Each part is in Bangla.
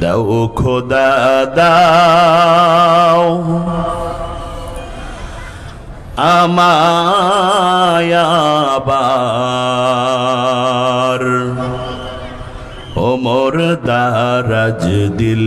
দাও খোদা দাও আমায়াবার ওমর দারাজ দিল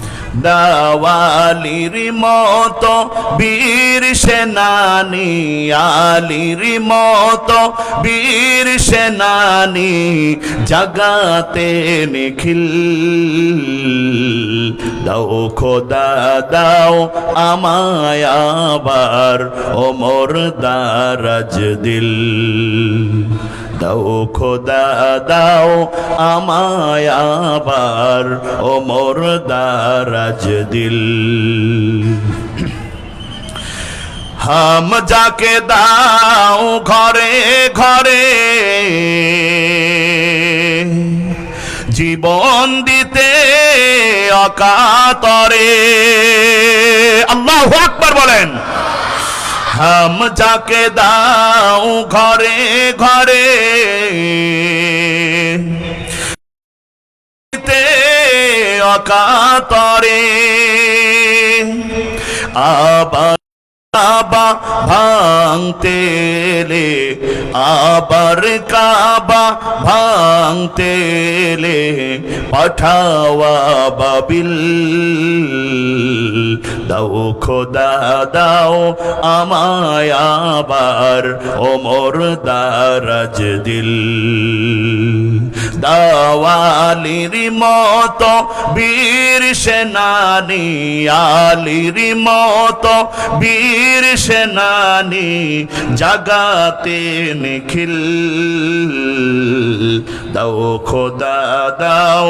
দাওয়ালির মতো, বীর সেনানি আলির মতো, বীর সেনানি জাগাতে নিখিল। দাও খোদা, দাও আমায় আবার ওমর দারাজ দিল। দাও, খোদা দাও আমায় আবার ওমর দারাজ দিল। হাম যাকে দাও ঘরে ঘরে, জীবন দিতে অকাতরে। আল্লাহ আকবার বলেন। হাম যাকে দাও ঘরে ঘরে। অকাতরে। আবার কাবা ভাঙতেলে আবার কাবা ভাঙতেলে পাঠাওয়া বাবিল। দাও খোদা, দাও আমায় আবার, ওমর দারাজ দিল। দাওয়ালির মতো বীর সেনানি, আলির মতো বীর সেনানি জাগাতে নিখিল। দাও খোদা, দাও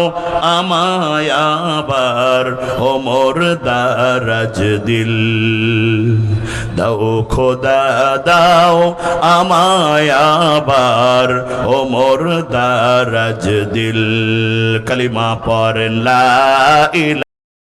আমায় আবার ওমর দারাজ দিল। দাও খোদা, দাও আমায় আবার ওমর দারাজ দিল। কলিমা পড়েন লা ইলা